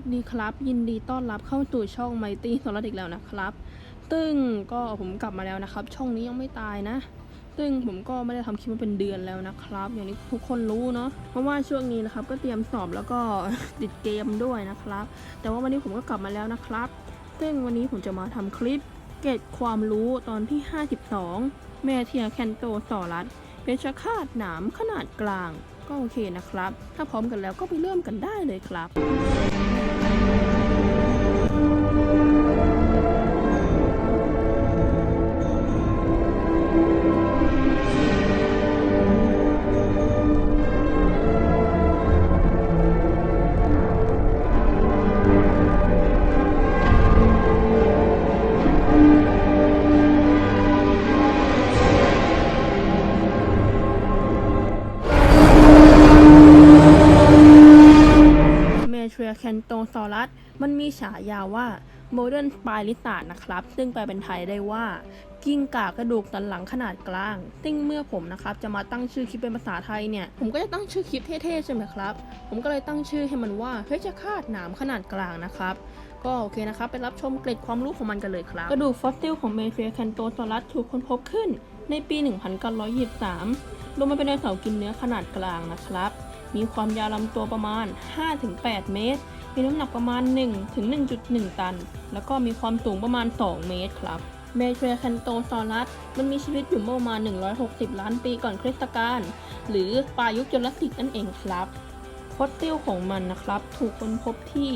วัสดีครับ ยินดีต้อนรับเข้าสู่ช่องไมตี้โซลาร์อีกแล้วนะครับ ตึ้งก็ผมกลับมาแล้วนะครับ ช่องนี้ยังไม่ตายนะซึ่งผมก็ไม่ได้ทำคลิปมาเป็นเดือนแล้วนะครับ อย่างที่ทุกคนรู้เนาะเพราะว่าช่วงนี้นะครับก็เตรียมสอบแล้วก็ติดเกมด้วยนะครับ แต่ว่าวันนี้ผมก็กลับมาแล้วนะครับซึ่งวันนี้ผมจะมาทำคลิป เก็บความรู้ตอนที่ 52เมเทียแคนโตสอรัสเพชฌฆาตหนามขนาดกลางก็โอเคนะครับ ถ้าพร้อมกันแล้วก็ไปเริ่มกันได้เลยครับ ทรียแคนโตซอรัสมันมีฉายาว่าโมเดิร์นสปายลิสานะครับ ซึ่งแปลเป็นไทยได้ว่า กิ้งก่ากระดูกสันหลังขนาดกลาง ซึ่งเมื่อผมนะครับ จะมาตั้งชื่อคลิปเป็นภาษาไทยเนี่ย ผมก็จะตั้งชื่อคลิปเท่ๆใช่ไหมครับ ผมก็เลยตั้งชื่อให้มันว่าเพชฌฆาตหนามขนาดกลางนะครับ ก็โอเคนะครับ ไปรับชมเกร็ดความรู้ของมันกันเลยครับ กระดูกฟอสซิลของเมเทรียแคนโตซอรัสถูกค้นพบขึ้นในปี 1923โดยมันเป็นไดโนเสาร์กินเนื้อขนาดกลางนะครับ มีความยาวลำตัวประมาณ 5-8 เมตร มีน้ำหนักประมาณ 1-1.1 ตัน แล้วก็มีความสูงประมาณ 2 เมตรครับเมเทรีแคนโตซอรัส มันมีชีวิตอยู่เมื่อประมาณ 160 ล้านปีก่อนคริสตกาล หรือปลายยุคจูราสสิกนั่นเองครับฟอสซิลของมันนะครับ ถูกค้นพบที่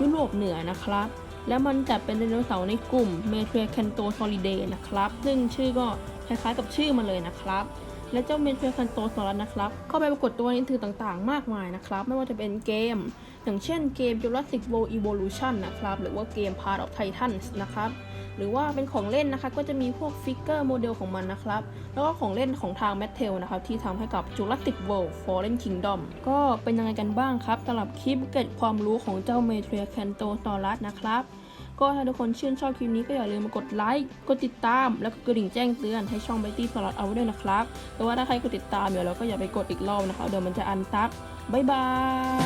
ยุโรปเหนือนะครับ และมันจะเป็นไดโนเสาร์ในกลุ่มเมเทรีแคนโตซอลิเดนะครับ ซึ่งชื่อก็คล้ายๆกับชื่อมันเลยนะครับ และเจ้าเมนเทรคันโตสอรัสนะครับ เข้าไปปรากฏตัวในสื่อต่างๆ มากมายนะครับ ไม่ว่าจะเป็นเกม อย่างเช่นเกม Jurassic World Evolution นะครับ หรือว่าเกม Part of Titans นะครับ หรือว่าเป็นของเล่นนะคะ ก็จะมีพวกฟิกเกอร์โมเดลของมันนะครับ แล้วก็ของเล่นของทาง m a t t e l นะครับ ที่ทำให้กับ Jurassic World Fallen Kingdom ก็เป็นยังไงกันบ้างครับสำหรับคลิปเก็ดความรู้ของเจ้าเมเทรียแคนโตซอรัสนะครับ ก็ถ้าทุกคนชื่นชอบคลิปนี้ก็อย่าลืมมากดไลค์ กดติดตาม แล้วก็กระดิ่งแจ้งเตือนให้ช่อง b บตี้สล็อตเอาไว้ด้วยนะครับ แต่ว่าถ้าใครกดติดตามเดี๋ยวเราก็อย่าไปกดอีกรอบนะคะ เดี๋ยวมันจะอันซับบ๊ายบาย